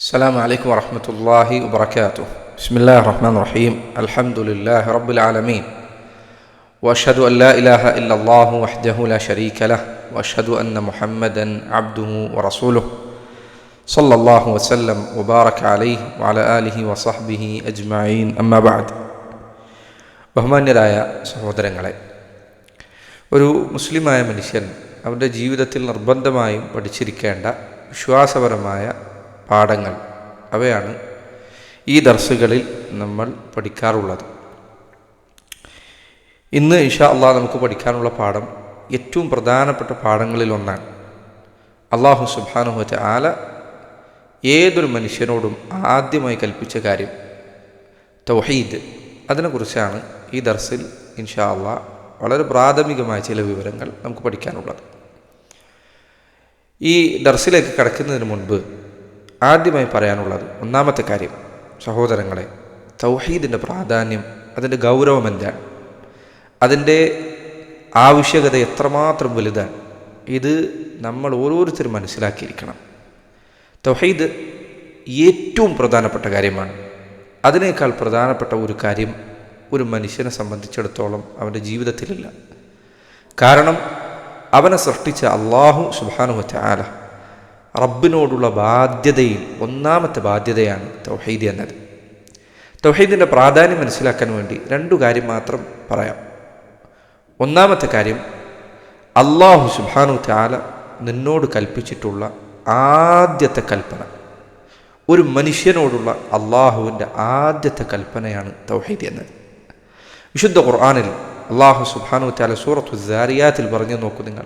السلام عليكم ورحمة الله وبركاته بسم الله الرحمن الرحيم الحمد لله رب العالمين وأشهد أن لا إله إلا الله وحده لا شريك له وأشهد أن محمدا عبده ورسوله صلى الله وسلم وبارك عليه وعلى آله وصحبه أجمعين أما بعد ബഹുമാന്യരായ സഹോദരങ്ങളെ ഒരു മുസ്ലിമായ മനുഷ്യൻ അവന്റെ ജീവിതത്തിൽ നിർബന്ധമായും പഠിച്ചിരിക്കേണ്ട വിശ്വാസപരമായ പാഠങ്ങൾ. അവയാണ് ഈ ദർസുകളിൽ നമ്മൾ പഠിക്കാറുള്ളത്. ഇന്ന് ഇഷ അള്ളാഹ് നമുക്ക് പഠിക്കാനുള്ള പാഠം ഏറ്റവും പ്രധാനപ്പെട്ട പാഠങ്ങളിൽ ഒന്നാണ്. അള്ളാഹു സുബാനുഹത്തെ ആല ഏതൊരു മനുഷ്യനോടും ആദ്യമായി കൽപ്പിച്ച കാര്യം തൗഹീദ്. അതിനെക്കുറിച്ചാണ് ഈ ദർസിൽ ഇൻഷാ അള്ളാ വളരെ പ്രാഥമികമായ ചില വിവരങ്ങൾ നമുക്ക് പഠിക്കാനുള്ളത്. ഈ ദർസിലേക്ക് കടക്കുന്നതിന് മുൻപ് ആദ്യമായി പറയാനുള്ളത് ഒന്നാമത്തെ കാര്യം സഹോദരങ്ങളെ തൗഹീദിന്റെ പ്രാധാന്യം അതിന്റെ ഗൗരവം എന്താണ്? അതിന്റെ ആവശ്യകത എത്രമാത്രം വലുതാണ്? ഇത് നമ്മൾ ഓരോരുത്തരും മനസ്സിലാക്കിയിരിക്കണം. തൗഹീദ് ഏറ്റവും പ്രധാനപ്പെട്ട കാര്യമാണ്. അതിനേക്കാൾ പ്രധാനപ്പെട്ട ഒരു കാര്യം ഒരു മനുഷ്യനെ സംബന്ധിച്ചിടത്തോളം അവന്റെ ജീവിതത്തിലില്ല. കാരണം അവനെ സൃഷ്ടിച്ച അള്ളാഹു സുബാനുഹറ്റ ആല റബ്ബിനോടുള്ള ബാധ്യതയിൽ ഒന്നാമത്തെ ബാധ്യതയാണ് തൗഹീദ് എന്നത്. തൗഹീദിന്റെ പ്രാധാന്യം മനസ്സിലാക്കാൻ വേണ്ടി രണ്ടു കാര്യം മാത്രം പറയാം. ഒന്നാമത്തെ കാര്യം അള്ളാഹു സുബാനു താല നിന്നോട് കൽപ്പിച്ചിട്ടുള്ള ആദ്യത്തെ കൽപ്പന. ഒരു മനുഷ്യനോടുള്ള അള്ളാഹുവിന്റെ ആദ്യത്തെ കൽപ്പനയാണ് തൗഹീദ് എന്നത്. വിശുദ്ധ ഖുർആാനിൽ അള്ളാഹു സുബാനു താല സൂറത്തു പറഞ്ഞു നോക്കൂ നിങ്ങൾ.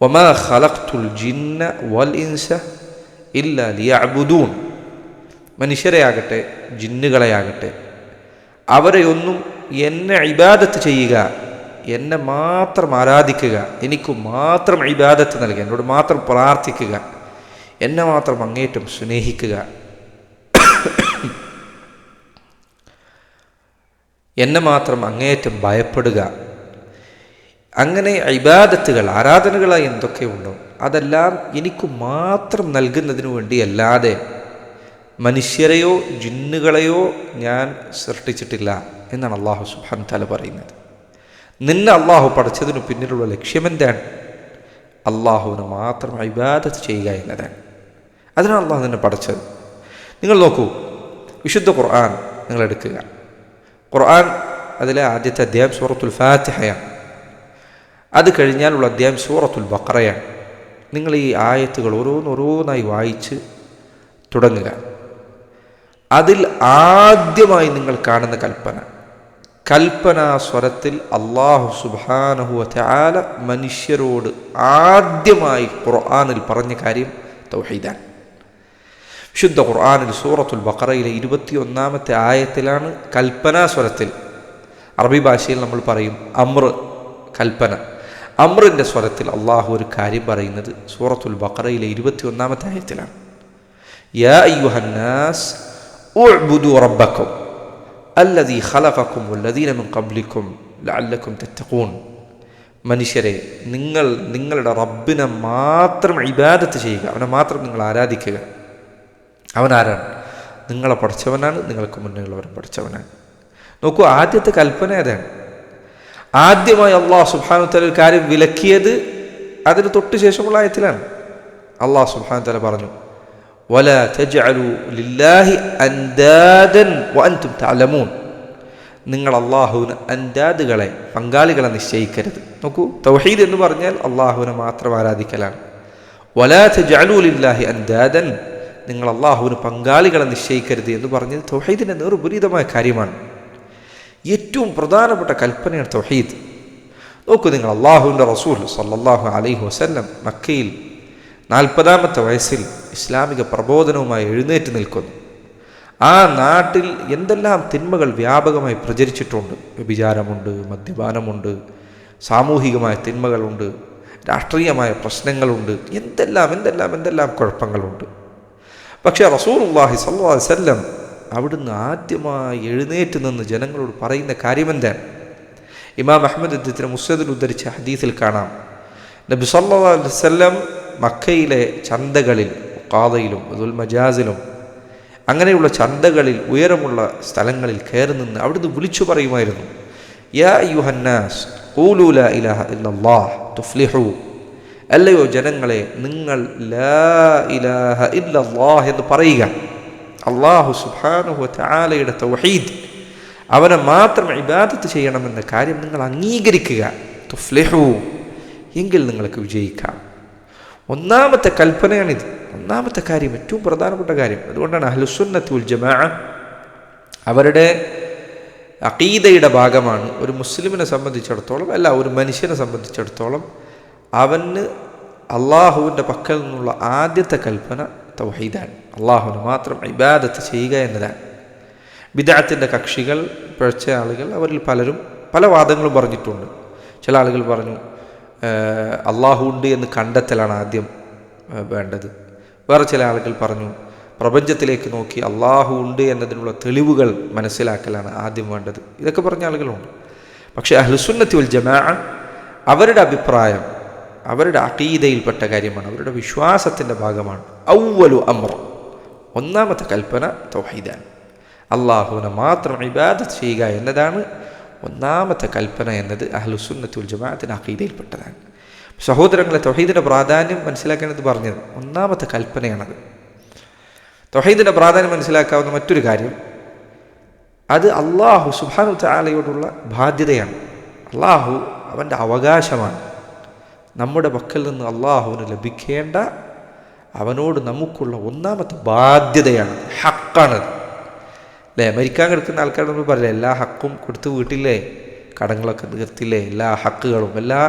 ഒമാ ഖലഖ്തുൽ ജിന്ന വൽ ഇൻസ ഇല്ല ലിയഅബുദൂൻ. മനുഷ്യരെയാകട്ടെ ജിന്നുകളെയാകട്ടെ അവരെയൊന്നും എന്നെ ഇബാദത്ത് ചെയ്യുക എന്നെ മാത്രം ആരാധിക്കുക എനിക്ക് മാത്രം ഇബാദത്ത് നൽകുക എന്നോട് മാത്രം പ്രാർത്ഥിക്കുക എന്നെ മാത്രം അങ്ങേറ്റം സ്നേഹിക്കുക. എന്നെ മാത്രം അങ്ങേയറ്റം ഭയപ്പെടുക. അങ്ങനെ ഇബാദത്തുകൾ ആരാധനകളായി എന്തൊക്കെയുണ്ടോ അതെല്ലാം എനിക്ക് മാത്രം നൽകുന്നതിനു വേണ്ടി അല്ലാതെ മനുഷ്യരെയോ ജിന്നുകളെയോ ഞാൻ സൃഷ്ടിച്ചിട്ടില്ല എന്നാണ് അള്ളാഹു സുബാൻ തല പറയുന്നത്. നിന്നെ അള്ളാഹു പഠിച്ചതിനു പിന്നിലുള്ള ലക്ഷ്യമെന്താണ് അള്ളാഹുവിന് മാത്രം ഇബാദത്ത് ചെയ്യുക എന്നതാണ്. അതിനാണ് അള്ളാഹു നിന്നെ പഠിച്ചത് നിങ്ങൾ നോക്കൂ വിശുദ്ധ ഖുർആൻ നിങ്ങൾ എടുക്കുക. ഖുർആൻ അതിലെ ആദ്യത്തെ അധ്യായം സൂറത്തുൽ ഫാത്തിഹയാണ്. അത് കഴിഞ്ഞാലുള്ള അധ്യായം സൂറത്തുൽ ബക്കറയാണ് നിങ്ങൾ ഈ ആയത്തുകൾ ഓരോന്നോരോന്നായി വായിച്ച് തുടങ്ങുക. അതിൽ ആദ്യമായി നിങ്ങൾ കാണുന്ന കൽപ്പന. കൽപ്പന സ്വരത്തിൽ അള്ളാഹു സുബാനഹു ആല മനുഷ്യരോട് ആദ്യമായി ഖുർആാനിൽ പറഞ്ഞ കാര്യം തൗഹീദാൻ ശുദ്ധ ഖുർആാനിൽ സൂറത്തുൽ ബക്കറയിലെ ഇരുപത്തിയൊന്നാമത്തെ ആയത്തിലാണ് കൽപ്പനാ സ്വരത്തിൽ. അറബി ഭാഷയിൽ നമ്മൾ പറയും അമ്ര കൽപ്പന. അമ്രിന്റെ സ്വരത്തിൽ അള്ളാഹു ഒരു കാര്യം പറയുന്നത് സൂറത്തുൽ ബക്കറയിലെ ഇരുപത്തിയൊന്നാമത്തെ ആയത്തിലാണ്. യാ മിൻ മനുഷ്യരെ നിങ്ങൾ നിങ്ങളുടെ റബ്ബിനെ മാത്രം ഇബാദത്ത് ചെയ്യുക. അവനെ മാത്രം നിങ്ങൾ ആരാധിക്കുക. അവനാരാണ് നിങ്ങളെ പഠിച്ചവനാണ് നിങ്ങൾക്ക് മുന്നിലുള്ളവരെ പഠിച്ചവനാണ്. നോക്കൂ ആദ്യത്തെ കൽപ്പന ഏതാണ്? ആദ്യമായി അള്ളാഹു സുബാനു തല ഒരു കാര്യം വിലക്കിയത് അതിന് തൊട്ട് ശേഷമുള്ള ആയത്തിലാണ്. അള്ളാഹു സുബാനു തല പറഞ്ഞു വല ലില്ലാഹി അൻദാദൻ തഅലമൂൻ. നിങ്ങൾ അള്ളാഹുവിന് അൻദാദുകളെ പങ്കാളികളെ നിശ്ചയിക്കരുത്. നോക്കൂ തൗഹീദ് എന്ന് പറഞ്ഞാൽ അള്ളാഹുവിനെ മാത്രം ആരാധിക്കലാണ്. വലാത്ത് ജാലൂലില്ലാഹി ലില്ലാഹി അൻദാദൻ നിങ്ങൾ അള്ളാഹുവിന് പങ്കാളികളെ നിശ്ചയിക്കരുത് എന്ന് പറഞ്ഞത് തൗഹീദിന്റെ നേർപുരീതമായ കാര്യമാണ്. ഏറ്റവും പ്രധാനപ്പെട്ട കൽപ്പനയാണ് തൊഹീദ്. നോക്കൂ നിങ്ങൾ അള്ളാഹുവിന്റെ റസൂൽ സല്ലാഹു അലൈഹി വസല്ലം മക്കയിൽ നാൽപ്പതാമത്തെ വയസ്സിൽ ഇസ്ലാമിക പ്രബോധനവുമായി എഴുന്നേറ്റ് നിൽക്കുന്നു. ആ നാട്ടിൽ എന്തെല്ലാം തിന്മകൾ വ്യാപകമായി പ്രചരിച്ചിട്ടുണ്ട്. വ്യഭിചാരമുണ്ട് മദ്യപാനമുണ്ട് സാമൂഹികമായ തിന്മകളുണ്ട് രാഷ്ട്രീയമായ പ്രശ്നങ്ങളുണ്ട് എന്തെല്ലാം എന്തെല്ലാം എന്തെല്ലാം കുഴപ്പങ്ങളുണ്ട്. പക്ഷേ റസൂർ അള്ളാഹി സല്ലാ വല്ലം അവിടുന്ന് ആദ്യമായി എഴുന്നേറ്റ് നിന്ന് ജനങ്ങളോട് പറയുന്ന കാര്യമെന്താണ് ഇമാം അഹമ്മദ് അദ്ദേഹത്തിന് മുസ്ലിദിൽ ഉദ്ധരിച്ച ഹദീസിൽ കാണാം. നബി സല്ലാ അലുസല്ലം മക്കയിലെ ചന്തകളിൽ കാതയിലും അതുൽ മജാസിലും അങ്ങനെയുള്ള ചന്തകളിൽ ഉയരമുള്ള സ്ഥലങ്ങളിൽ കയറി നിന്ന് അവിടുന്ന് വിളിച്ചു പറയുമായിരുന്നു. യാ യുഹന്നാസ് ഊലൂല ഇലാഹ തുഫ്ലിഹു. അല്ലയോ ജനങ്ങളെ നിങ്ങൾ ലാ ഇലാഹ ഇല്ലല്ലാഹ് എന്ന് പറയുക. അള്ളാഹു സുബാനുഹു താലയുടെ തൗഹീദ്. അവനെ മാത്രം ഇബാദത്ത് ചെയ്യണമെന്ന കാര്യം നിങ്ങൾ അംഗീകരിക്കുക. തുഫ്ലിഹു. എങ്കിൽ നിങ്ങൾക്ക് വിജയിക്കാം. ഒന്നാമത്തെ കൽപ്പനയാണിത്. ഒന്നാമത്തെ കാര്യം ഏറ്റവും പ്രധാനപ്പെട്ട കാര്യം. അതുകൊണ്ടാണ് അഹ്ലുസുന്നത്തുൽ ജമാ അവരുടെ അഖീദയുടെ ഭാഗമാണ്. ഒരു മുസ്ലിമിനെ സംബന്ധിച്ചിടത്തോളം അല്ല ഒരു മനുഷ്യനെ സംബന്ധിച്ചിടത്തോളം അവന് അള്ളാഹുവിന്റെ പക്കൽ നിന്നുള്ള ആദ്യത്തെ കൽപ്പന തൗഹീദാണ്. അള്ളാഹുവിന് മാത്രം ഇബാദത്ത് ചെയ്യുക എന്നതാണ്. ബിദാത്തിന്റെ കക്ഷികൾ പിഴച്ച ആളുകൾ അവരിൽ പലരും പല വാദങ്ങളും പറഞ്ഞിട്ടുണ്ട്. ചില ആളുകൾ പറഞ്ഞു അള്ളാഹു ഉണ്ട് എന്ന് കണ്ടെത്തലാണ് ആദ്യം വേണ്ടത്. വേറെ ചില ആളുകൾ പറഞ്ഞു പ്രപഞ്ചത്തിലേക്ക് നോക്കി അള്ളാഹു ഉണ്ട് എന്നതിനുള്ള തെളിവുകൾ മനസ്സിലാക്കലാണ് ആദ്യം വേണ്ടത്. ഇതൊക്കെ പറഞ്ഞ ആളുകളുണ്ട്. പക്ഷേ അഹ്ലുസുന്നത്തി ഉൽ ജമാ അവരുടെ അഭിപ്രായം അവരുടെ അഖീദയിൽപ്പെട്ട കാര്യമാണ് അവരുടെ വിശ്വാസത്തിന്റെ ഭാഗമാണ്. ഔവലു അമ്ര. ഒന്നാമത്തെ കൽപ്പന തൗഹീദാണ്. അള്ളാഹുവിനെ മാത്രം ഇബാദത്ത് ചെയ്യുക എന്നതാണ് ഒന്നാമത്തെ കൽപ്പന എന്നത് അഹ്ലുസുന്നത്തുൽ ജമാഅത്തിന് അഖീദയിൽപ്പെട്ടതാണ്. സഹോദരങ്ങളെ തൊഹീദിന്റെ പ്രാധാന്യം മനസ്സിലാക്കേണ്ടത് പറഞ്ഞത് ഒന്നാമത്തെ കൽപ്പനയാണത്. തൊഹീദിന്റെ പ്രാധാന്യം മനസ്സിലാക്കാവുന്ന മറ്റൊരു കാര്യം അത് അള്ളാഹു സുബാനു താലയോടുള്ള ബാധ്യതയാണ്. അള്ളാഹു അവന്റെ അവകാശമാണ്. നമ്മുടെ പക്കൽ നിന്ന് അള്ളാഹുവിന് ലഭിക്കേണ്ട അവനോട് നമുക്കുള്ള ഒന്നാമത്തെ ബാധ്യതയാണ് ഹക്കാണ്. അല്ലേ മരിക്കാൻ കിടക്കുന്ന ആൾക്കാർ നമ്മൾ പറയില്ല എല്ലാ ഹക്കും കൊടുത്ത് വീട്ടില്ലേ കടങ്ങളൊക്കെ തീർത്തില്ലേ എല്ലാ ഹക്കുകളും എല്ലാ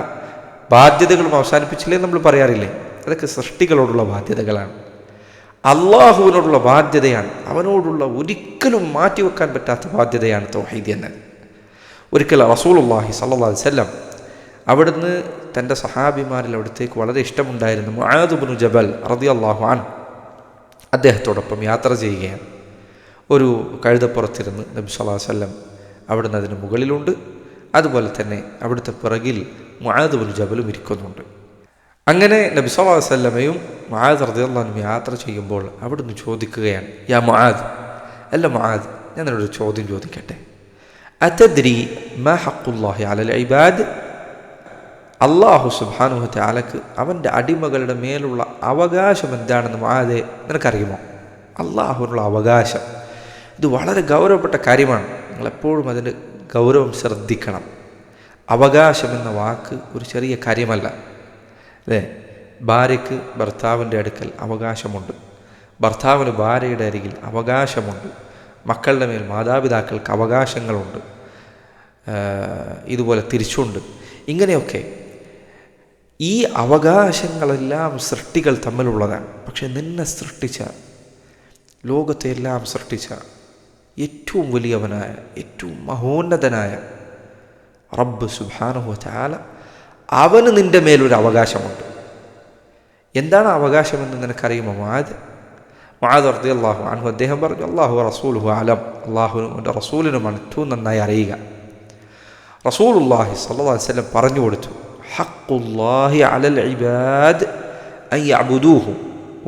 ബാധ്യതകളും അവസാനിപ്പിച്ചില്ലേ നമ്മൾ പറയാറില്ലേ? അതൊക്കെ സൃഷ്ടികളോടുള്ള ബാധ്യതകളാണ്. അള്ളാഹുവിനോടുള്ള ബാധ്യതയാണ് അവനോടുള്ള ഒരിക്കലും മാറ്റിവെക്കാൻ പറ്റാത്ത ബാധ്യതയാണ് തൗഹീദ് എന്നത് ഒരിക്കൽ അള്ളാഹി സല്ലാ വല്ലം അവിടുന്ന് തന്റെ സഹാബിമാരിൽ അവിടത്തേക്ക് വളരെ ഇഷ്ടമുണ്ടായിരുന്നു മുആദുബിനു ജബൽ റതി അള്ളാഹുആൻ അദ്ദേഹത്തോടൊപ്പം യാത്ര ചെയ്യുകയാണ്. ഒരു കഴുതപ്പുറത്തിരുന്ന് നബി സല്ലാ വല്ലം അവിടുന്ന് അതിന് മുകളിലുണ്ട്. അതുപോലെ തന്നെ അവിടുത്തെ പിറകിൽ മുആദുബിനു ജബലും ഇരിക്കുന്നുണ്ട്. അങ്ങനെ നബി സല്ലാ വല്ലമയും മുആദ് അള്ളഹാനും യാത്ര ചെയ്യുമ്പോൾ അവിടുന്ന് ചോദിക്കുകയാണ് യാ മുആദ് അല്ല മുആദ് ഞാൻ നിന്നോട് ചോദ്യം ചോദിക്കട്ടെ? അതദ്രി മാ ഹക്കുല്ലാഹി അലൽ ഇബാദ്? അള്ളാഹു സുബാനുഹത്തെ അലക്ക് അവന്റെ അടിമകളുടെ മേലുള്ള അവകാശം എന്താണെന്ന് മാതെ നിനക്കറിയുമോ? അള്ളാഹുവിനുള്ള അവകാശം. ഇത് വളരെ ഗൗരവപ്പെട്ട കാര്യമാണ്. നിങ്ങളെപ്പോഴും അതിന്റെ ഗൗരവം ശ്രദ്ധിക്കണം. അവകാശം എന്ന വാക്ക് ഒരു ചെറിയ കാര്യമല്ല. അല്ലേ? ഭാര്യയ്ക്ക് ഭർത്താവിന്റെ അടുക്കൽ അവകാശമുണ്ട്. ഭർത്താവിന് ഭാര്യയുടെ അരികിൽ അവകാശമുണ്ട്. മക്കളുടെ മേൽ മാതാപിതാക്കൾക്ക് അവകാശങ്ങളുണ്ട്. ഇതുപോലെ തിരിച്ചുണ്ട്. ഇങ്ങനെയൊക്കെ ഈ അവകാശങ്ങളെല്ലാം സൃഷ്ടികൾ തമ്മിലുള്ളതാണ്. പക്ഷെ നിന്നെ സൃഷ്ടിച്ച ലോകത്തെ എല്ലാം സൃഷ്ടിച്ച ഏറ്റവും വലിയവനായ ഏറ്റവും മഹോന്നതനായ റബ്ബ് സുബാനുഹു ചാല അവന് നിന്റെ മേലൊരു അവകാശമുണ്ട്. എന്താണ് അവകാശമെന്ന് നിനക്കറിയുമോ മാത് മാത് അർദി അള്ളാഹു അൻഹു അദ്ദേഹം പറഞ്ഞു അള്ളാഹു റസൂലുഹു അലം. അള്ളാഹുവിന്റെ റസൂലിനുമാണ് ഏറ്റവും നന്നായി അറിയുക. റസൂലുല്ലാഹി സല്ലാ വല്ലം പറഞ്ഞു കൊടുത്തു. ഹക്കുല്ലാഹി അലൽ ഇബാദ് അൻ യഅബുദൂഹു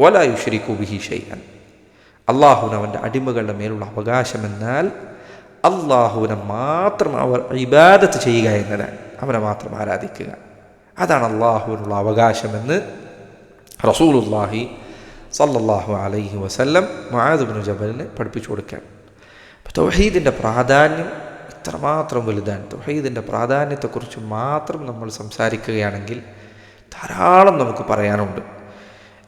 വലാ യുശ്രിക്കു ബിഹി شيئا അള്ളാഹുവിന് അവന്റെ അടിമകളുടെ മേലുള്ള അവകാശമെന്നാൽ അള്ളാഹുവിനെ മാത്രം അവർ ഇബാദത്ത് ചെയ്യുക എന്നതാണ്. അവനെ മാത്രം ആരാധിക്കുക. അതാണ് അള്ളാഹുവിനുള്ള അവകാശമെന്ന് റസൂലുല്ലാഹി സല്ലല്ലാഹു അലൈഹി വസല്ലം മഹാദുബിന് ജബലിനെ പഠിപ്പിച്ചു കൊടുക്കാൻ. അപ്പോൾ പ്രാധാന്യം ഇത്രമാത്രം വലുതാണ്. തൊഹീദിന്റെ പ്രാധാന്യത്തെക്കുറിച്ച് മാത്രം നമ്മൾ സംസാരിക്കുകയാണെങ്കിൽ ധാരാളം നമുക്ക് പറയാനുണ്ട്.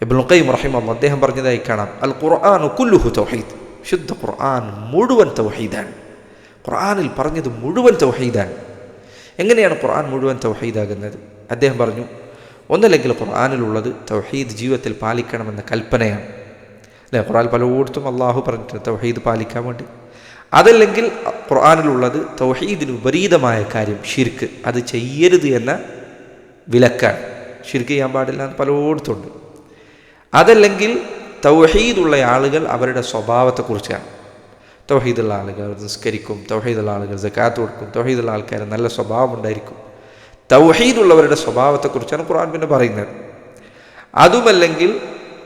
ഇബ്നുൽ ഖയ്യിം റഹിമഹുല്ലാഹ് അദ്ദേഹം പറഞ്ഞതായി കാണാം അൽ ഖുർആൻ കുല്ലുഹു തൗഹീദ്. ശുദ്ധ ഖുർആൻ മുഴുവൻ തൗഹീദാണ്. ഖുർആനിൽ പറഞ്ഞത് മുഴുവൻ തൗഹീദാണ്. എങ്ങനെയാണ് ഖുർആൻ മുഴുവൻ തൗഹീദാകുന്നത്? അദ്ദേഹം പറഞ്ഞു ഒന്നല്ലെങ്കിൽ ഖുർആനിലുള്ളത് തൗഹീദ് ജീവിതത്തിൽ പാലിക്കണമെന്ന കൽപ്പനയാണ്. അല്ലേ? ഖുർആൻ പലയിടത്തും അള്ളാഹു പറഞ്ഞിട്ടുണ്ട് തൗഹീദ് പാലിക്കാൻ വേണ്ടി. അതല്ലെങ്കിൽ ഖുർആാനിലുള്ളത് തൗഹീദിന് വിപരീതമായ കാര്യം ഷിർക്ക് അത് ചെയ്യരുത് എന്ന വിലക്കാണ്. ഷിർക്ക് ചെയ്യാൻ പാടില്ല എന്ന് പലയിടത്തുണ്ട്. അതല്ലെങ്കിൽ തൗഹീദുള്ള ആളുകൾ അവരുടെ സ്വഭാവത്തെക്കുറിച്ചാണ്. തൗഹീദുള്ള ആളുകൾ നിസ്കരിക്കും തൗഹീദുള്ള ആളുകൾ ജക്കാത്ത് കൊടുക്കും തൗഹീദുള്ള ആൾക്കാർ നല്ല സ്വഭാവം ഉണ്ടായിരിക്കും. തൗഹീദുള്ളവരുടെ സ്വഭാവത്തെക്കുറിച്ചാണ് ഖുർആൻ പിന്നെ പറയുന്നത്. അതുമല്ലെങ്കിൽ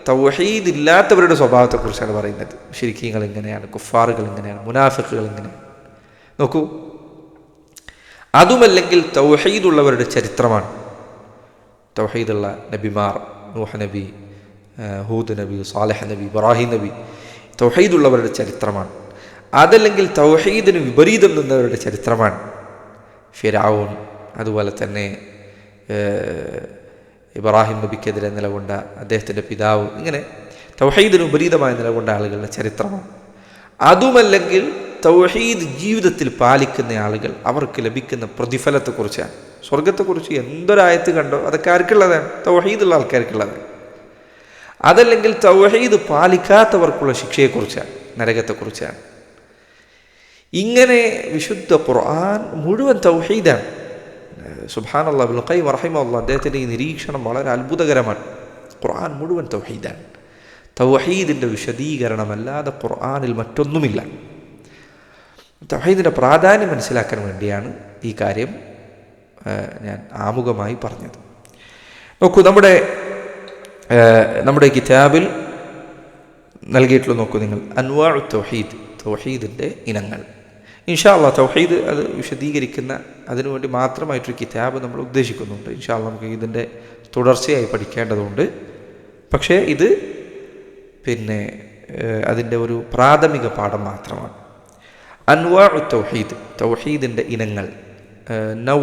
തൗഹീദ് ഇല്ലാത്തവരുടെ സ്വഭാവത്തെക്കുറിച്ചാണ് പറയുന്നത്. ശരിക്കീങ്ങൾ ഇങ്ങനെയാണ് കുഫാറുകൾ ഇങ്ങനെയാണ് മുനാഫിക്കുകൾ ഇങ്ങനെയാണ് നോക്കൂ. അതുമല്ലെങ്കിൽ തൗഹീദുള്ളവരുടെ ചരിത്രമാണ്. തൗഹീദുള്ള നബിമാർ നൂഹ നബി ഹൂദ് നബി സാലഹ് നബി ഇബ്രാഹിം നബി തൗഹീദുള്ളവരുടെ ചരിത്രമാണ്. അതല്ലെങ്കിൽ തൗഹീദിന് വിപരീതം നിന്നവരുടെ ചരിത്രമാണ്. ഫിരാവൂൺ അതുപോലെ തന്നെ ഇബ്രാഹിം നബിക്കെതിരെ നിലകൊണ്ട അദ്ദേഹത്തിന്റെ പിതാവ്. ഇങ്ങനെ തൗഹീദിന് വിപരീതമായി നിലകൊണ്ട ആളുകളുടെ ചരിത്രമാണ്. അതുമല്ലെങ്കിൽ തൗഹീദ് ജീവിതത്തിൽ പാലിക്കുന്ന ആളുകൾ അവർക്ക് ലഭിക്കുന്ന പ്രതിഫലത്തെക്കുറിച്ചാണ്. സ്വർഗത്തെക്കുറിച്ച് എന്തൊരായത്ത് കണ്ടോ അതൊക്കെ ആർക്കുള്ളതാണ്? തൗഹീദുള്ള ആൾക്കാർക്കുള്ളതാണ്. അതല്ലെങ്കിൽ തൗഹീദ് പാലിക്കാത്തവർക്കുള്ള ശിക്ഷയെക്കുറിച്ചാണ് നരകത്തെക്കുറിച്ചാണ്. ഇങ്ങനെ വിശുദ്ധ ഖുർആൻ മുഴുവൻ തൗഹീദാണ്. സുബാൻ അള്ളാഹുൽ ഖൈം റഹിമുള്ള അദ്ദേഹത്തിന്റെ ഈ നിരീക്ഷണം വളരെ അത്ഭുതകരമാണ്. ഖുർആൻ മുഴുവൻ തൗഹീദാണ്. തൗഹീദിന്റെ വിശദീകരണമല്ലാതെ ഖുർആാനിൽ മറ്റൊന്നുമില്ല. തൗഹീദിന്റെ പ്രാധാന്യം മനസ്സിലാക്കാൻ വേണ്ടിയാണ് ഈ കാര്യം ഞാൻ ആമുഖമായി പറഞ്ഞത്. നോക്കൂ നമ്മുടെ നമ്മുടെ കിതാബിൽ നൽകിയിട്ടുള്ള നോക്കൂ നിങ്ങൾ അൻവാ തൗഹീദ് തൗഹീദിന്റെ ഇനങ്ങൾ. ഇൻഷാല്ല തൗഹീദ് അത് വിശദീകരിക്കുന്ന അതിനുവേണ്ടി മാത്രമായിട്ടൊരു കിതാബ് നമ്മൾ ഉദ്ദേശിക്കുന്നുണ്ട്. ഇൻഷാല്ല നമുക്ക് ഇതിന്റെ തുടർച്ചയായി പഠിക്കേണ്ടതുണ്ട്. പക്ഷേ ഇത് പിന്നെ അതിന്റെ ഒരു പ്രാഥമിക പാഠം മാത്രമാണ്. അൻവാ തൗഹീദ് തൗഹീദിന്റെ ഇനങ്ങൾ നൗ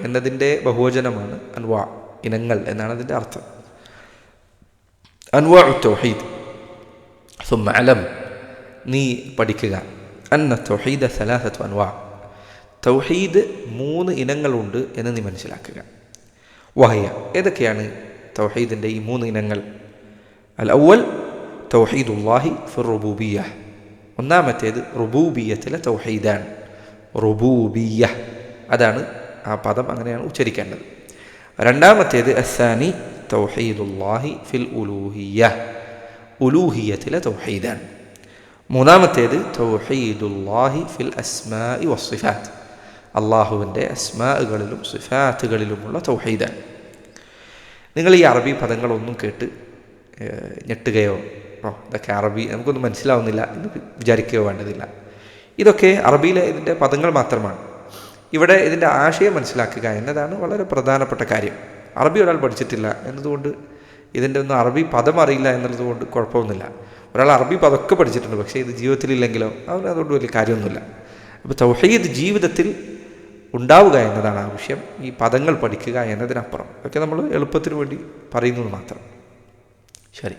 എന്നതിന്റെ ബഹുവചനമാണ് അൻവാ ഇനങ്ങൾ എന്നാണ് അതിന്റെ അർത്ഥം. അൻവാ തൗഹീദ് സുമലം നീ പഠിക്കുക. അന്ന തൊഹീദ സലാസത്തു അൻവാ തൗഹീദ് മൂന്ന് ഇനങ്ങളുണ്ട് എന്ന് നീ മനസ്സിലാക്കുക. വഹയ ഏതൊക്കെയാണ് തൗഹീദിന്റെ ഈ മൂന്ന് ഇനങ്ങൾ? അൽ അവൽ തൗഹീദുല്ലാഹി ഫിർ റുബൂബിയ ഒന്നാമത്തേത് റുബൂബിയത്തിലെ തൗഹീദാണ്. റുബൂബിയ അതാണ് ആ പദം അങ്ങനെയാണ് ഉച്ചരിക്കേണ്ടത്. രണ്ടാമത്തേത് അസാനി തൗഹീദുല്ലാഹി ഫിൽ ഉലൂഹിയ ഉലൂഹിയത്തിലെ തൗഹീദാണ്. മൂന്നാമത്തേത് തൗഹീദുല്ലാഹി ഫിൽ അസ്മാഇ വസ്സിഫാത്ത് അള്ളാഹുവിന്റെ അസ്മാകളിലും സിഫാത്തുകളിലുമുള്ള തൗഹീദാണ് നിങ്ങൾ ഈ അറബി പദങ്ങളൊന്നും കേട്ട് ഞെട്ടുകയോ ഓ ഇതൊക്കെ അറബി നമുക്കൊന്നും മനസ്സിലാവുന്നില്ല എന്ന് വിചാരിക്കുകയോ വേണ്ടതില്ല. ഇതൊക്കെ അറബിയിലെ ഇതിന്റെ പദങ്ങൾ മാത്രമാണ്. ഇവിടെ ഇതിന്റെ ആശയം മനസ്സിലാക്കുക എന്നതാണ് വളരെ പ്രധാനപ്പെട്ട കാര്യം. അറബി ഒരാൾ പഠിച്ചിട്ടില്ല എന്നതുകൊണ്ട് ഇതിന്റെ ഒന്നും അറബി പദം അറിയില്ല എന്നുള്ളതുകൊണ്ട് കുഴപ്പമൊന്നുമില്ല. ഒരാൾ അറബി പതൊക്കെ പഠിച്ചിട്ടുണ്ട് പക്ഷേ ഇത് ജീവിതത്തിലില്ലെങ്കിലോ? അവന് അതുകൊണ്ട് വലിയ കാര്യമൊന്നുമില്ല. അപ്പോൾ തൗഹീദ് ജീവിതത്തിൽ ഉണ്ടാവുക എന്നതാണ് ആവശ്യം ഈ പദങ്ങൾ പഠിക്കുക എന്നതിനപ്പുറം. ഒക്കെ നമ്മൾ എളുപ്പത്തിന് വേണ്ടി പറയുന്നത് മാത്രം. ശരി.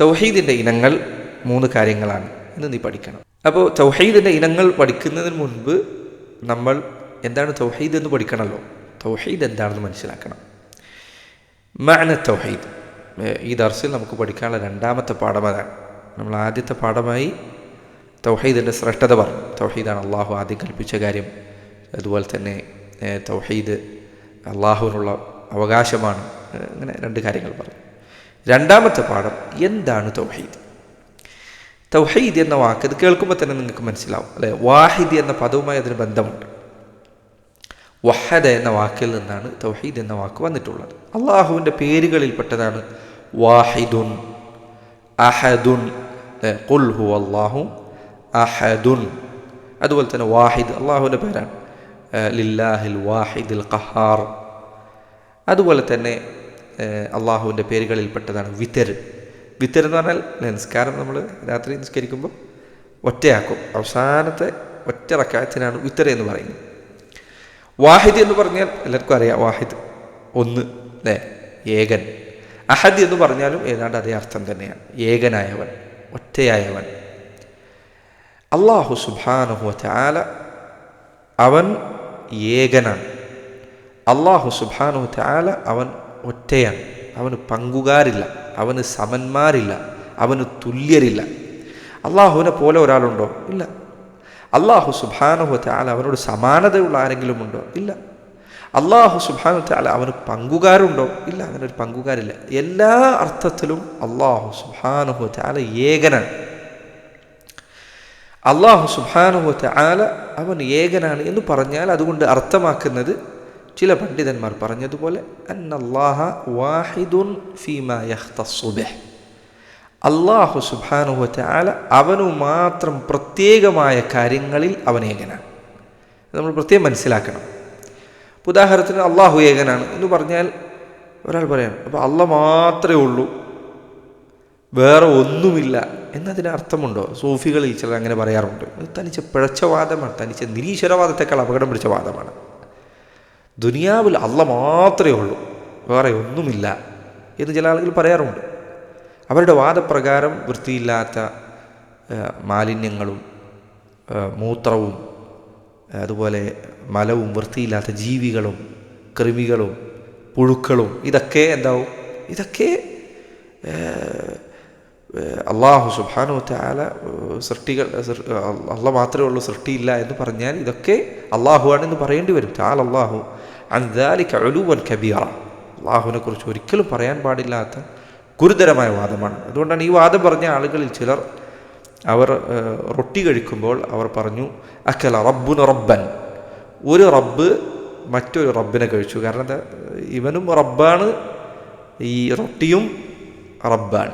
തൗഹീദിന്റെ ഇനങ്ങൾ മൂന്ന് കാര്യങ്ങളാണ് എന്ന് നീ പഠിക്കണം. അപ്പോൾ തൗഹീദിന്റെ ഇനങ്ങൾ പഠിക്കുന്നതിന് മുൻപ് നമ്മൾ എന്താണ് തൗഹീദ് എന്ന് പഠിക്കണമല്ലോ തൗഹീദ് എന്താണെന്ന് മനസ്സിലാക്കണം. മാന തൗഹീദ്. ഈ ദർസിൽ നമുക്ക് പഠിക്കാനുള്ള രണ്ടാമത്തെ പാഠം അതാണ്. നമ്മൾ ആദ്യത്തെ പാഠമായി തൗഹീദിന്റെ ശ്രേഷ്ഠത പറഞ്ഞു. തൗഹീദാണ് അള്ളാഹു ആദ്യം കൽപ്പിച്ച കാര്യം. അതുപോലെ തന്നെ തൗഹീദ് അള്ളാഹുവിനുള്ള അവകാശമാണ്. അങ്ങനെ രണ്ട് കാര്യങ്ങൾ പറഞ്ഞു. രണ്ടാമത്തെ പാഠം എന്താണ് തൗഹീദ്? തൗഹീദ് എന്ന വാക്ക് ഇത് കേൾക്കുമ്പോൾ തന്നെ നിങ്ങൾക്ക് മനസ്സിലാവും അല്ലെ? വാഹിദ് എന്ന പദവുമായി അതിന് ബന്ധമുണ്ട്. വഹദ എന്ന വാക്കിൽ നിന്നാണ് തൗഹീദ് എന്ന വാക്ക് വന്നിട്ടുള്ളത്. അള്ളാഹുവിന്റെ പേരുകളിൽപ്പെട്ടതാണ് വാഹിദുൻ അഹദുൻ? ഖുൽ ഹു അള്ളാഹു അഹദുൻ. അതുപോലെ തന്നെ വാഹിദ് അള്ളാഹുവിന്റെ പേരാണ്. ലില്ലാഹിൽ വാഹിദിൽ ഖഹാർ. അതുപോലെ തന്നെ അള്ളാഹുവിന്റെ പേരുകളിൽപ്പെട്ടതാണ് വിതർ. വിതർ എന്ന് പറഞ്ഞാൽ നിസ്കാരം നമ്മൾ രാത്രി നിസ്കരിക്കുമ്പോൾ ഒറ്റയാക്കും. അവസാനത്തെ ഒറ്റ റക്കായത്തിനാണ് വിത്തർ എന്ന് പറയുന്നത്. വാഹിദ് എന്ന് പറഞ്ഞാൽ എല്ലാവർക്കും അറിയാം വാഹിദ് ഒന്ന് അല്ലേ ഏകൻ. അഹദ് എന്ന് പറഞ്ഞാലും ഏതാണ്ട് അതേ അർത്ഥം തന്നെയാണ്. ഏകനായവൻ ഒറ്റയായവൻ. അള്ളാഹു സുബാനുഹു ചാല അവൻ ഏകനാണ്. അള്ളാഹു സുബാനുഹു ചാല അവൻ ഒറ്റയാണ്. അവന് പങ്കുകാരില്ല അവന് സമന്മാരില്ല അവന് തുല്യരില്ല. അള്ളാഹുവിനെ പോലെ ഒരാളുണ്ടോ? ഇല്ല. അള്ളാഹു സുബാനുഹു ചാല അവനോട് സമാനതയുള്ള ആരെങ്കിലും ഉണ്ടോ? ഇല്ല. അള്ളാഹു സുബാനു താല അവന് പങ്കുകാരുണ്ടോ? ഇല്ല അങ്ങനെ ഒരു പങ്കുകാരില്ല. എല്ലാ അർത്ഥത്തിലും അള്ളാഹു സുബാനുഹു താല ഏകനാണ്. അള്ളാഹു സുബാനുഹു താല അവൻ ഏകനാണ് എന്ന് പറഞ്ഞാൽ അതുകൊണ്ട് അർത്ഥമാക്കുന്നത് ചില പണ്ഡിതന്മാർ പറഞ്ഞതുപോലെ വാഹിദുൻ അള്ളാഹു സുബാനുഹു താല അവനു മാത്രം പ്രത്യേകമായ കാര്യങ്ങളിൽ അവൻ ഏകനാണ്. നമ്മൾ പ്രത്യേകം മനസ്സിലാക്കണം. ഉദാഹരണത്തിന് അള്ളാഹു ഏകനാണ് എന്ന് പറഞ്ഞാൽ ഒരാൾ പറയാം അപ്പോൾ അള്ള മാത്രമേ ഉള്ളൂ വേറെ ഒന്നുമില്ല. എന്നതിന് അർത്ഥമുണ്ടോ? സൂഫികളിൽ ചിലർ അങ്ങനെ പറയാറുണ്ട്. അത് തനിച്ച് പിഴച്ച വാദമാണ് തനിച്ച് നിരീശ്വരവാദത്തെക്കാൾ അപകടം പിടിച്ച വാദമാണ്. ദുനിയാവിൽ അള്ള മാത്രമേ ഉള്ളൂ വേറെ ഒന്നുമില്ല എന്ന് ചില ആളുകൾ പറയാറുണ്ട്. അവരുടെ വാദപ്രകാരം വൃത്തിയില്ലാത്ത മാലിന്യങ്ങളും മൂത്രവും അതുപോലെ മലവും വൃത്തിയില്ലാത്ത ജീവികളും കൃമികളും പുഴുക്കളും ഇതൊക്കെ എന്താവും? ഇതൊക്കെ അള്ളാഹു സുബാനു താല സൃഷ്ടികൾ അള്ള മാത്രമേ ഉള്ളൂ സൃഷ്ടിയില്ല എന്ന് പറഞ്ഞാൽ ഇതൊക്കെ അള്ളാഹു ആണെന്ന് പറയേണ്ടി വരും. താൽ അള്ളാഹു അൻദാലി കഴുവൻ കബീറ. അള്ളാഹുവിനെ കുറിച്ച് ഒരിക്കലും പറയാൻ പാടില്ലാത്ത ഗുരുതരമായ വാദമാണ്. അതുകൊണ്ടാണ് ഈ വാദം പറഞ്ഞ ആളുകളിൽ ചിലർ അവർ റൊട്ടി കഴിക്കുമ്പോൾ അവർ പറഞ്ഞു അക്കല റബ്ബുന റബ്ബൻ. ഒരു റബ്ബ് മറ്റൊരു റബ്ബിനെ കഴിച്ചു. കാരണം എന്താ? ഇവനും റബ്ബാണ് ഈ റൊട്ടിയും റബ്ബാണ്.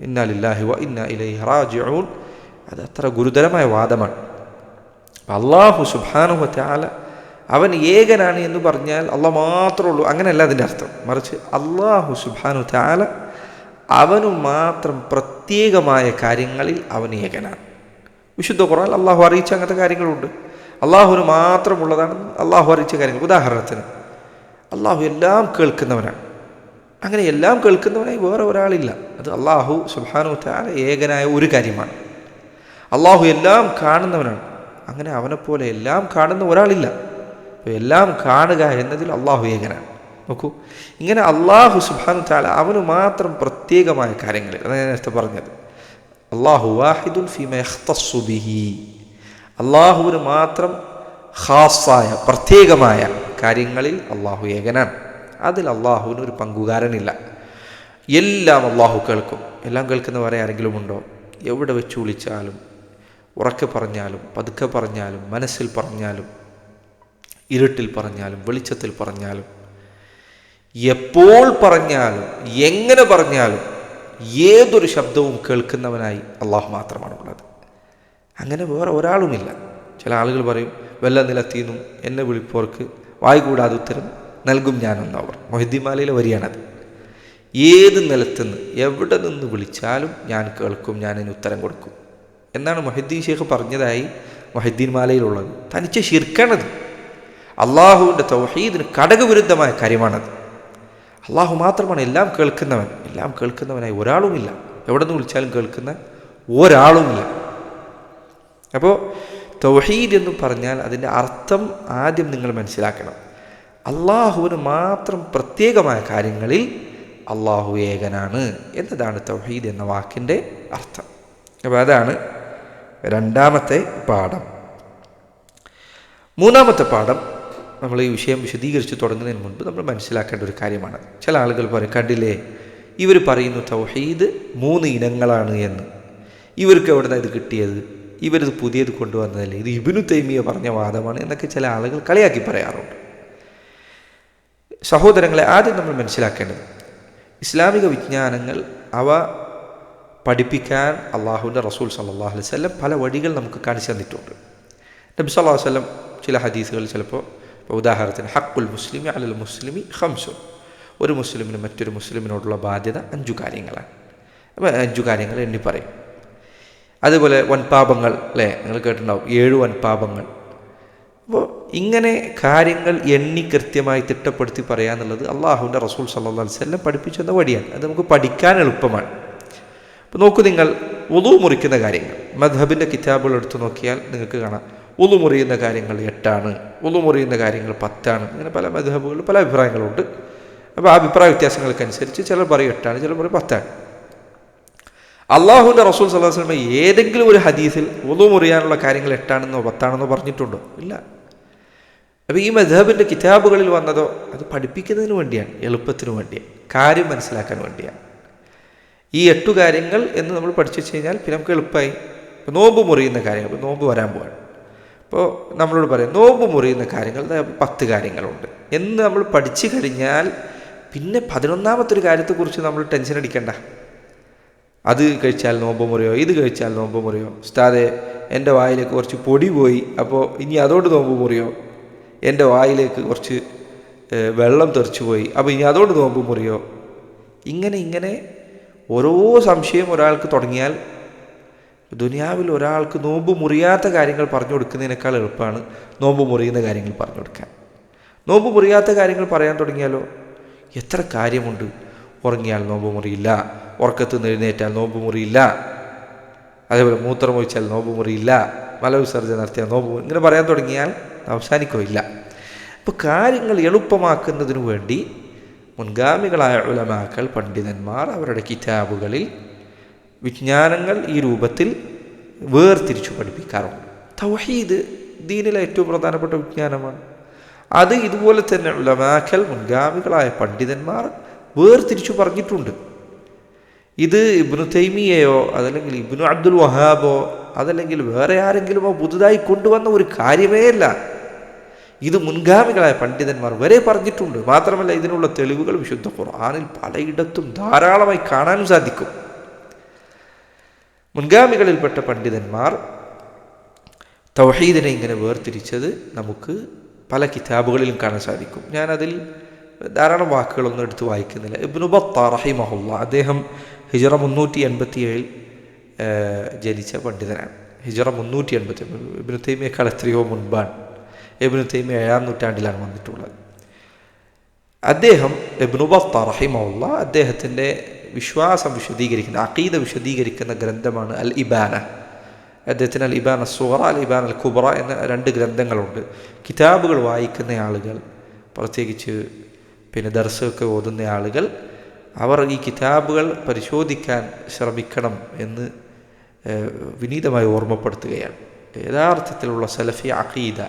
ഇന്നാലില്ലാഹി വ ഇന്ന ഇലൈഹി റാജിഊൻ. അത് അത്ര ഗുരുതരമായ വാദമാണ്. അള്ളാഹു സുബാനുഹ ആല അവൻ ഏകനാണ് എന്ന് പറഞ്ഞാൽ അള്ളാഹ് മാത്രമേ ഉള്ളൂ. അങ്ങനെയല്ല അതിന്റെ അർത്ഥം. മറിച്ച് അള്ളാഹു സുബാനു ത്യാല അവനു മാത്രം പ്രത്യേകമായ കാര്യങ്ങളിൽ അവൻ ഏകനാണ്. വിശുദ്ധ ഖുറാൻ അള്ളാഹു അറിയിച്ച അങ്ങനത്തെ കാര്യങ്ങളുണ്ട്. അള്ളാഹുവിന് മാത്രമുള്ളതാണ് അള്ളാഹു അറിയിച്ച കാര്യങ്ങൾ. ഉദാഹരണത്തിന് അള്ളാഹു എല്ലാം കേൾക്കുന്നവനാണ്. അങ്ങനെ എല്ലാം കേൾക്കുന്നവനായി വേറെ ഒരാളില്ല. അത് അള്ളാഹു സുബാനു താര ഏകനായ ഒരു കാര്യമാണ്. അള്ളാഹു എല്ലാം കാണുന്നവനാണ്. അങ്ങനെ അവനെപ്പോലെ എല്ലാം കാണുന്ന ഒരാളില്ല. എല്ലാം കാണുക എന്നതിൽ അള്ളാഹു ഏകനാണ്. നോക്കൂ. ഇങ്ങനെ അള്ളാഹു സുബാനു താല അവന് മാത്രം പ്രത്യേകമായ കാര്യങ്ങൾ. അതാണ് ഞാൻ നേരത്തെ പറഞ്ഞത്. അള്ളാഹു വാഹിദുൻ ഫിമ യഖ്തസ്സു ബിഹി. അള്ളാഹുവിന് മാത്രം ഹാസായ പ്രത്യേകമായ കാര്യങ്ങളിൽ അള്ളാഹു ഏകനാണ്. അതിൽ അള്ളാഹുവിന് ഒരു പങ്കുകാരനില്ല. എല്ലാം അള്ളാഹു കേൾക്കും. എല്ലാം കേൾക്കുന്ന വരെ ആരെങ്കിലും ഉണ്ടോ? എവിടെ വെച്ച് വിളിച്ചാലും ഉറക്കെ പറഞ്ഞാലും പതുക്കെ പറഞ്ഞാലും മനസ്സിൽ പറഞ്ഞാലും ഇരുട്ടിൽ പറഞ്ഞാലും വെളിച്ചത്തിൽ പറഞ്ഞാലും എപ്പോൾ പറഞ്ഞാലും എങ്ങനെ പറഞ്ഞാലും ഏതൊരു ശബ്ദവും കേൾക്കുന്നവനായി അള്ളാഹു മാത്രമാണ് ഉള്ളത് അങ്ങനെ വേറെ ഒരാളുമില്ല. ചില ആളുകൾ പറയും വല്ല നിലത്തിന്നും എന്നെ വിളിപ്പോർക്ക് വായി കൂടാതെ ഉത്തരം നൽകും ഞാനെന്നവർ. മൊഹിദ്ദിമാലയിലെ വരിയാണത്. ഏത് നിലത്തുനിന്ന് എവിടെ നിന്ന് വിളിച്ചാലും ഞാൻ കേൾക്കും ഞാൻ അതിന് ഉത്തരം കൊടുക്കും. എന്നാണ് മൊഹിദ്ദീൻ ഷേഖ് പറഞ്ഞതായി മൊഹിദ്ദീൻ മാലയിലുള്ളത് തനിച്ച് ശിർക്കണത്. അള്ളാഹുവിന്റെ തൗഹീദിന് കടകവിരുദ്ധമായ കാര്യമാണത്. അള്ളാഹു മാത്രമാണ് എല്ലാം കേൾക്കുന്നവൻ. എല്ലാം കേൾക്കുന്നവനായി ഒരാളുമില്ല. എവിടെ നിന്ന് വിളിച്ചാലും കേൾക്കുന്ന ഒരാളുമില്ല. അപ്പോൾ തൗഹീദ് എന്ന് പറഞ്ഞാൽ അതിന്റെ അർത്ഥം ആദ്യം നിങ്ങൾ മനസ്സിലാക്കണം. അള്ളാഹുവിന് മാത്രം പ്രത്യേകമായ കാര്യങ്ങളിൽ അള്ളാഹു ഏകനാണ് എന്നതാണ് തൗഹീദ് എന്ന വാക്കിന്റെ അർത്ഥം. അപ്പോൾ അതാണ് രണ്ടാമത്തെ പാഠം. മൂന്നാമത്തെ പാഠം നമ്മൾ ഈ വിഷയം വിശദീകരിച്ച് തുടങ്ങുന്നതിന് മുൻപ് നമ്മൾ മനസ്സിലാക്കേണ്ട ഒരു കാര്യമാണ്. ചില ആളുകൾ പറയും കണ്ടില്ലേ ഇവർ പറയുന്നു തൗഹീദ് മൂന്ന് ഇനങ്ങളാണ് എന്ന്. ഇവർക്ക് എവിടെ ഇത് കിട്ടിയത്? ഇവരിത് പുതിയത് കൊണ്ടുവന്നതല്ലേ? ഇത് ഇബിനു തൈമിയ പറഞ്ഞ വാദമാണ് എന്നൊക്കെ ചില ആളുകൾ കളിയാക്കി പറയാറുണ്ട്. സഹോദരങ്ങളെ ആദ്യം നമ്മൾ മനസ്സിലാക്കേണ്ടത് ഇസ്ലാമിക വിജ്ഞാനങ്ങൾ അവ പഠിപ്പിക്കാൻ അള്ളാഹുവിന്റെ റസൂൽ സല്ലാഹു അലൈഹി വല്ലം പല വഴികൾ നമുക്ക് കാണിച്ചു തന്നിട്ടുണ്ട്. നബി സല്ലാഹു വല്ലം ചില ഹദീസുകൾ ചിലപ്പോൾ ഇപ്പോൾ ഉദാഹരണത്തിന് ഹക്കുൽ മുസ്ലിമി അലൽ മുസ്ലിമി ഹംസു ഒരു മുസ്ലിമിന് മറ്റൊരു മുസ്ലിമിനോടുള്ള ബാധ്യത അഞ്ചു കാര്യങ്ങളാണ്. അപ്പോൾ അഞ്ചു കാര്യങ്ങൾ എണ്ണി പറയും. അതുപോലെ വൻപാപങ്ങൾ അല്ലേ? നിങ്ങൾ കേട്ടിട്ടുണ്ടാവും ഏഴ് വൻപാപങ്ങൾ അപ്പോൾ ഇങ്ങനെ കാര്യങ്ങൾ എണ്ണി കൃത്യമായി തിട്ടപ്പെടുത്തി പറയാന്നുള്ളത് അള്ളാഹുവിന്റെ റസൂൽ സല്ലാ വല്ലം പഠിപ്പിച്ചു തന്ന വഴിയാണ്. അത് നമുക്ക് പഠിക്കാൻ എളുപ്പമാണ്. അപ്പോൾ നോക്കൂ നിങ്ങൾ ഉളു മുറിക്കുന്ന കാര്യങ്ങൾ. മധബിന്റെ കിതാബുകൾ എടുത്തു നോക്കിയാൽ നിങ്ങൾക്ക് കാണാം. ഉളു മുറിയുന്ന കാര്യങ്ങൾ എട്ടാണ് ഉളു മുറിയുന്ന കാര്യങ്ങൾ പത്താണ് അങ്ങനെ പല മധബുകളിൽ പല അഭിപ്രായങ്ങളുണ്ട്. അപ്പോൾ ആ അഭിപ്രായ വ്യത്യാസങ്ങൾക്കനുസരിച്ച് ചിലർ പറയും എട്ടാണ് ചിലർ പറയും പത്താണ്. അള്ളാഹുവിന്റെ റസൂൽ സല്ലാഹു വസ്ലമ ഏതെങ്കിലും ഒരു ഹദീസിൽ ഉളു മുറിയാനുള്ള കാര്യങ്ങൾ എട്ടാണെന്നോ പത്താണെന്നോ പറഞ്ഞിട്ടുണ്ടോ? ഇല്ല. അപ്പോൾ ഈ മധബിന്റെ കിതാബുകളിൽ വന്നതോ അത് പഠിപ്പിക്കുന്നതിന് വേണ്ടിയാണ് എളുപ്പത്തിന് വേണ്ടിയാണ് കാര്യം മനസ്സിലാക്കാൻ വേണ്ടിയാണ്. ഈ എട്ടു കാര്യങ്ങൾ എന്ന് നമ്മൾ പഠിച്ചു വെച്ച് കഴിഞ്ഞാൽ പിന്നെ നമുക്ക് എളുപ്പമായി. നോമ്പ് മുറിയുന്ന കാര്യങ്ങൾ നോമ്പ് വരാൻ പോവാണ്. അപ്പോൾ നമ്മളോട് പറയും നോമ്പ് മുറിയുന്ന കാര്യങ്ങൾ പത്ത് കാര്യങ്ങളുണ്ട്. എന്ന് നമ്മൾ പഠിച്ചു കഴിഞ്ഞാൽ പിന്നെ പതിനൊന്നാമത്തെ ഒരു കാര്യത്തെക്കുറിച്ച് നമ്മൾ ടെൻഷൻ അടിക്കണ്ട. അത് കഴിച്ചാൽ നോമ്പ് മുറിയോ ഇത് കഴിച്ചാൽ നോമ്പ് മുറിയോ. ഉസ്താദെ എന്റെ വായിലേക്ക് കുറച്ച് പൊടി പോയി അപ്പോൾ ഇനി അതോട് നോമ്പ് മുറിയോ? എന്റെ വായിലേക്ക് കുറച്ച് വെള്ളം തെറിച്ചു പോയി അപ്പോൾ ഇനി അതോട് നോമ്പ് മുറിയോ? ഇങ്ങനെ ഇങ്ങനെ ഓരോ സംശയം ഒരാൾക്ക് തുടങ്ങിയാൽ ദുനിയാവിൽ ഒരാൾക്ക് നോമ്പ് മുറിയാത്ത കാര്യങ്ങൾ പറഞ്ഞു കൊടുക്കുന്നതിനേക്കാൾ എളുപ്പമാണ് നോമ്പ് മുറിയുന്ന കാര്യങ്ങൾ പറഞ്ഞു കൊടുക്കാൻ. നോമ്പ് മുറിയാത്ത കാര്യങ്ങൾ പറയാൻ തുടങ്ങിയാലോ? എത്ര കാര്യമുണ്ട്. ഉറങ്ങിയാൽ നോമ്പ് മുറിയില്ല. ഉറക്കത്ത് എഴുന്നേറ്റാൽ നോമ്പ് മുറിയില്ല. അതേപോലെ മൂത്രമൊഴിച്ചാൽ നോമ്പ് മുറിയില്ല. മലവിസർജനം നടത്തിയാൽ നോമ്പ് ഇങ്ങനെ പറയാൻ തുടങ്ങിയാൽ അവസാനിക്കുകയില്ല. അപ്പോൾ കാര്യങ്ങൾ എളുപ്പമാക്കുന്നതിനു വേണ്ടി മുൻഗാമികളായ ഉലമാക്കൾ പണ്ഡിതന്മാർ അവരുടെ കിതാബുകളിൽ വിജ്ഞാനങ്ങൾ ഈ രൂപത്തിൽ വേർതിരിച്ചു പഠിപ്പിക്കാറുണ്ട്. തൗഹീദ് ദീനിലെ ഏറ്റവും പ്രധാനപ്പെട്ട വിജ്ഞാനമാണ്. അത് ഇതുപോലെ തന്നെ ഉലമാക്കൽ മുൻഗാമികളായ പണ്ഡിതന്മാർ വേർതിരിച്ചു പറഞ്ഞിട്ടുണ്ട്. ഇത് ഇബ്നു തൈമിയയോ അതല്ലെങ്കിൽ ഇബ്നു അബ്ദുൽ വഹാബോ അതല്ലെങ്കിൽ വേറെ ആരെങ്കിലുമോ പുതുതായി കൊണ്ടുവന്ന ഒരു കാര്യമേ അല്ല. ഇത് മുൻഗാമികളായ പണ്ഡിതന്മാർ വരെ പറഞ്ഞിട്ടുണ്ട്. മാത്രമല്ല ഇതിനുള്ള തെളിവുകൾ വിശുദ്ധ ഖുർആാനിൽ പലയിടത്തും ധാരാളമായി കാണാനും സാധിക്കും. മുൻഗാമികളിൽപ്പെട്ട പണ്ഡിതന്മാർ തൗഹീദിനെ ഇങ്ങനെ വേർതിരിച്ചത് നമുക്ക് പല കിതാബുകളിലും കാണാൻ സാധിക്കും. ഞാനതിൽ ധാരാളം വാക്കുകളൊന്നും എടുത്ത് വായിക്കുന്നില്ല. ഇബ്നു ബത്ത റഹിമഹുല്ല അദ്ദേഹം ഹിജറ മുന്നൂറ്റി എൺപത്തി ഏഴിൽ ജനിച്ച പണ്ഡിതനാണ്. ഹിജറ മുന്നൂറ്റി എൺപത്തി ഇബ്നു തൈമിയേക്കാൾ എത്രയോ മുൻപാണ്. ഇബ്നു തൈമി ഏഴാം നൂറ്റാണ്ടിലാണ് വന്നിട്ടുള്ളത്. അദ്ദേഹം ഇബ്നു ബത്ത റഹിമഹുല്ല അദ്ദേഹത്തിന്റെ വിശ്വാസം വിശദീകരിക്കുന്ന അഖീദ വിശദീകരിക്കുന്ന ഗ്രന്ഥമാണ് അൽ ഇബാന അദ്ദേഹത്തിന് അൽ ഇബാൻ സുഹറ അൽ ഇബാൻ അൽ കുബറ എന്ന രണ്ട് ഗ്രന്ഥങ്ങളുണ്ട്. കിതാബുകൾ വായിക്കുന്ന ആളുകൾ പ്രത്യേകിച്ച് പിന്നെ ദർശമൊക്കെ ഓതുന്ന ആളുകൾ അവർ ഈ കിതാബുകൾ പരിശോധിക്കാൻ ശ്രമിക്കണം എന്ന് വിനീതമായി ഓർമ്മപ്പെടുത്തുകയാണ്. യഥാർത്ഥത്തിലുള്ള സലഫി അഖീദ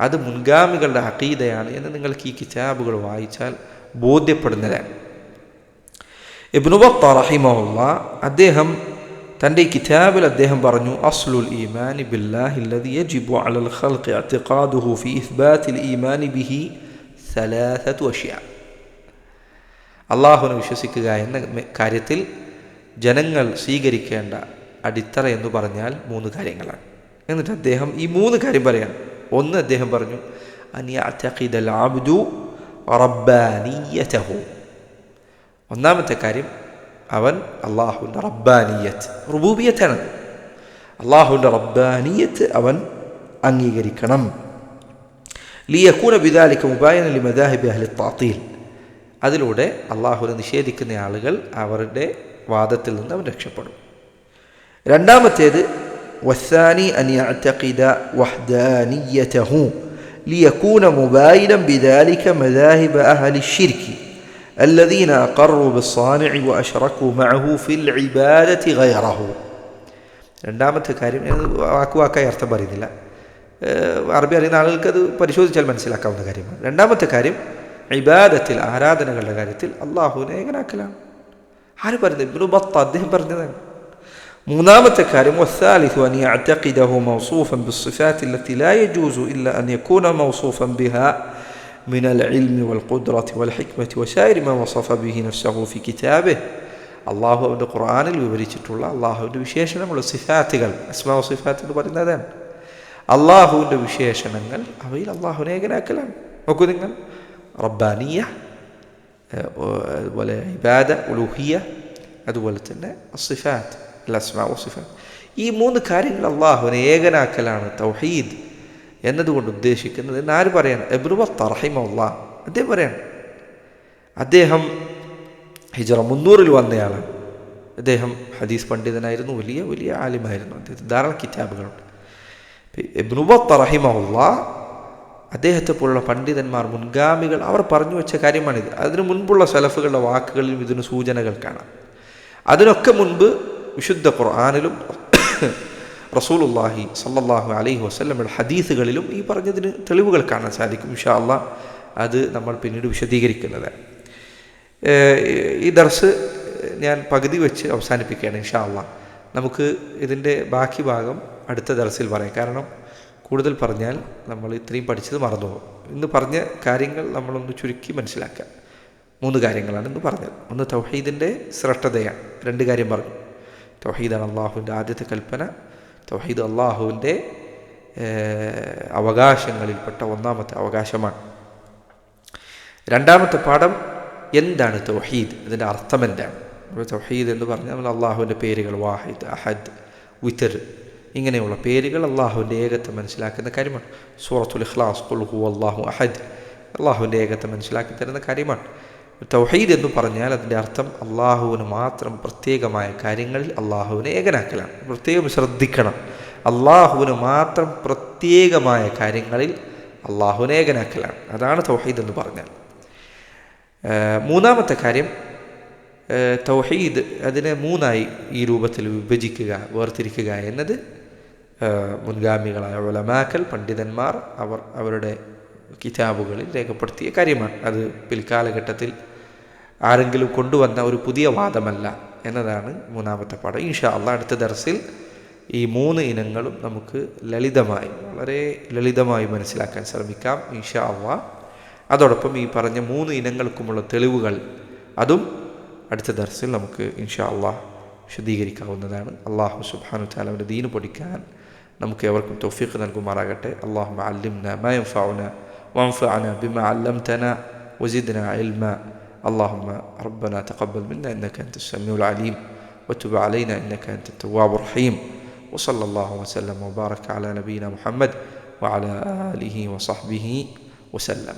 അത് മുൻഗാമികളുടെ അഖീദയാണ് എന്ന് നിങ്ങൾക്ക് ഈ കിതാബുകൾ വായിച്ചാൽ ബോധ്യപ്പെടുന്നതാണ്. ഇബ്നു ഇബ്നുബത്ത റഹിമുള്ള അദ്ദേഹം തന്റെ കിതാബിൽ അദ്ദേഹം പറഞ്ഞു അസ്ലുൽ ഈമാൻ ബില്ലാഹില്ലതി യജിബു അലൽ ഖൽഖി അത്തിഖാദുഹു ഫി ഇസ്ബാത്തിൽ ഈമാൻ ബിഹി സലാസത്തു അഷ്യ. അള്ളാഹുവിനെ വിശ്വസിക്കുക എന്ന കാര്യത്തിൽ ജനങ്ങൾ സ്വീകരിക്കേണ്ട അടിത്തറ എന്ന് പറഞ്ഞാൽ മൂന്ന് കാര്യങ്ങളാണ്. എന്നിട്ട് അദ്ദേഹം ഈ മൂന്ന് കാര്യം പറയാണ്. ഒന്ന് അദ്ദേഹം പറഞ്ഞു അനിയ അത്തഖിദൽ ആബ്ദു റബ്ബാനിയതഹു. ഒന്നാമത്തെ കാര്യം അവൻ അള്ളാഹുവിന്റെ റബ്ബാനിയത്ത് റുബൂബിയത്താണ്. അള്ളാഹുവിന്റെ റബ്ബാനിയത്ത് അവൻ അംഗീകരിക്കണം. ലിയക്കൂന ബിദാലിക്ക് മുബായന ലി മദാഹിബ് അഹ്ലി താത്തീൽ അതിലൂടെ അള്ളാഹുവിനെ നിഷേധിക്കുന്ന ആളുകൾ അവരുടെ വാദത്തിൽ നിന്ന് അവൻ രക്ഷപ്പെടും. രണ്ടാമത്തേത് വസാനി അനിയഅതഖിദ വഹ്ദാനിയതഹു ലിയകൂന മുബായിനം ബിദാലിക മദാഹിബ അഹ്ലി ഷിർക്കി الذين أقروا بالصانع وأشركوا معه في العبادة غيره രണ്ടാമത്തെ കാര്യം ഞാൻ വാക്ക് വാക്കായി അർത്ഥം പറയുന്നില്ല ഏഹ് അറബി അറിയുന്ന ആളുകൾക്ക് അത് പരിശോധിച്ചാൽ മനസ്സിലാക്കാവുന്ന കാര്യമാണ് രണ്ടാമത്തെ കാര്യം ഇബാദത്തിൽ ആരാധനകളുടെ കാര്യത്തിൽ അള്ളാഹുവിനെ ഏകനാക്കലാണ് ആര് പറയുന്നത് ഇബ്നു ബത്ത അദ്ദേഹം പറഞ്ഞതാണ് മൂന്നാമത്തെ കാര്യം والثالث أن يعتقده موصوفا بالصفات التي لا يجوز إلا أن يكون موصوفا بها من العلم والقدرة والحكمة وسائر ما وصف به نفسه في كتابه അള്ളാഹു അവൻ്റെ ഖുർആാനിൽ വിവരിച്ചിട്ടുള്ള അള്ളാഹുവിൻ്റെ വിശേഷണമുള്ള സിഫാത്തുകൾ അസ്മാ സിഫാത്ത് എന്ന് പറയുന്നതാണ് അള്ളാഹുവിൻ്റെ വിശേഷണങ്ങൾ അവയിൽ അള്ളാഹുവിനെ ഏകനാക്കലാണ് നോക്കൂ നിങ്ങൾ റബ്ബാനിയ ഏഹ്, ഓ- അതുപോലെ ഇബാദ ഉലൂഹിയ അതുപോലെ തന്നെ സിഫാത്ത് അസ്മാ സിഫാത്ത് ഈ മൂന്ന് കാര്യങ്ങൾ അള്ളാഹുവിനെ ഏകനാക്കലാണ് തൗഹീദ് എന്നതുകൊണ്ട് ഉദ്ദേശിക്കുന്നത് എന്ന് ആര് പറയാണ്? എബ്രുവ തറഹിമുള്ള അദ്ദേഹം പറയാണ്. അദ്ദേഹം ഹിജറ മുന്നൂറിൽ വന്നയാളാണ്. അദ്ദേഹം ഹദീസ് പണ്ഡിതനായിരുന്നു വലിയ വലിയ ആലിമായിരുന്നു. അദ്ദേഹത്തിന് ധാരാളം കിതാബുകളുണ്ട്. എബ്രുവ തറഹിമുള്ള അദ്ദേഹത്തെ പോലുള്ള പണ്ഡിതന്മാർ മുൻഗാമികൾ അവർ പറഞ്ഞു വെച്ച കാര്യമാണിത്. അതിനു മുൻപുള്ള സലഫുകളുടെ വാക്കുകളിലും ഇതിന് സൂചനകൾ കാണാം. അതിനൊക്കെ മുൻപ് വിശുദ്ധ ഖുർആാനിലും റസൂലുല്ലാഹി സല്ലാഹു അലൈഹി വസ്ലമ്മയുടെ ഹദീസുകളിലും ഈ പറഞ്ഞതിന് തെളിവുകൾ കാണാൻ സാധിക്കും. ഇൻഷാ അള്ളാ അത് നമ്മൾ പിന്നീട് വിശദീകരിക്കുന്നത്. ഈ ദർസ് ഞാൻ പകുതി വെച്ച് അവസാനിപ്പിക്കുകയാണ് ഇഷാ അള്ളാ നമുക്ക് ഇതിന്റെ ബാക്കി ഭാഗം അടുത്ത ദർസിൽ പറയാം. കാരണം കൂടുതൽ പറഞ്ഞാൽ നമ്മൾ ഇത്രയും പഠിച്ചത് മറന്നു പോകും ഇന്ന് പറഞ്ഞ കാര്യങ്ങൾ നമ്മളൊന്ന് ചുരുക്കി മനസ്സിലാക്കുക. മൂന്ന് കാര്യങ്ങളാണ് ഇന്ന് പറഞ്ഞത്. ഒന്ന് തൗഹീദിന്റെ ശ്രേഷ്ഠതയാണ്. രണ്ട് കാര്യം പറഞ്ഞു. തൗഹീദാണ് അള്ളാഹുവിന്റെ ആദ്യത്തെ കൽപ്പന. തൗഹീദ് അള്ളാഹുവിന്റെ അവകാശങ്ങളിൽപ്പെട്ട ഒന്നാമത്തെ അവകാശമാണ്. രണ്ടാമത്തെ പാഠം എന്താണ് തൗഹീദ്? അതിന്റെ അർത്ഥം എന്താണ്? തൗഹീദ് എന്ന് പറഞ്ഞാൽ നമ്മൾ അള്ളാഹുവിന്റെ പേരുകൾ വാഹിദ് അഹദ് വിത്തർ ഇങ്ങനെയുള്ള പേരുകൾ അള്ളാഹുവിന്റെ ഏകത്വം മനസ്സിലാക്കുന്ന കാര്യമാണ്. സൂറത്തുൽ ഇഖ്ലാസ് കുൽഹു അള്ളാഹു അഹദ് അള്ളാഹുവിന്റെ ഏകത്വം മനസ്സിലാക്കി തരുന്ന കാര്യമാണ്. തൗഹീദ് എന്ന് പറഞ്ഞാൽ അതിന്റെ അർത്ഥം അള്ളാഹുവിന് മാത്രം പ്രത്യേകമായ കാര്യങ്ങളിൽ അള്ളാഹുവിനെ ഏകനാക്കലാണ്. പ്രത്യേകം ശ്രദ്ധിക്കണം. അള്ളാഹുവിന് മാത്രം പ്രത്യേകമായ കാര്യങ്ങളിൽ അള്ളാഹുവിനെ ഏകനാക്കലാണ്. അതാണ് തൗഹീദ് എന്ന് പറഞ്ഞാൽ. മൂന്നാമത്തെ കാര്യം തൗഹീദ് അതിനെ മൂന്നായി ഈ രൂപത്തിൽ വിഭജിക്കുക വേർതിരിക്കുക എന്നത് മുൻഗാമികളായ ഉലമാക്കൽ പണ്ഡിതന്മാർ അവർ അവരുടെ കിതാബുകളിൽ രേഖപ്പെടുത്തിയ കാര്യമാണ്. അത് പിൽക്കാലഘട്ടത്തിൽ ആരെങ്കിലും കൊണ്ടുവന്ന ഒരു പുതിയ വാദമല്ല എന്നതാണ് മൂന്നാമത്തെ പാഠം. ഈഷ അള്ള അടുത്ത ദർസിൽ ഈ മൂന്ന് ഇനങ്ങളും നമുക്ക് ലളിതമായി വളരെ ലളിതമായി മനസ്സിലാക്കാൻ ശ്രമിക്കാം ഈഷ അള്ള അതോടൊപ്പം ഈ പറഞ്ഞ മൂന്ന് ഇനങ്ങൾക്കുമുള്ള തെളിവുകൾ അതും അടുത്ത ദർസിൽ നമുക്ക് ഇൻഷാ അള്ള വിശദീകരിക്കാവുന്നതാണ് അള്ളാഹു സുബാനു താലവന്റെ ദീന് പൊടിക്കാൻ നമുക്ക് എവർക്കും തൊഫീഖ് നൽകുമാറാകട്ടെ. അള്ളാഹു അല്ലിം മയം ഫൗന വംഫ അന ബിമ അല്ലം തന വജിദ്ന ഇൽമ اللهم ربنا تقبل منا إنك أنت السميع العليم وتب علينا إنك أنت التواب الرحيم وصلى الله وسلم وبارك على نبينا محمد وعلى آله وصحبه وسلم.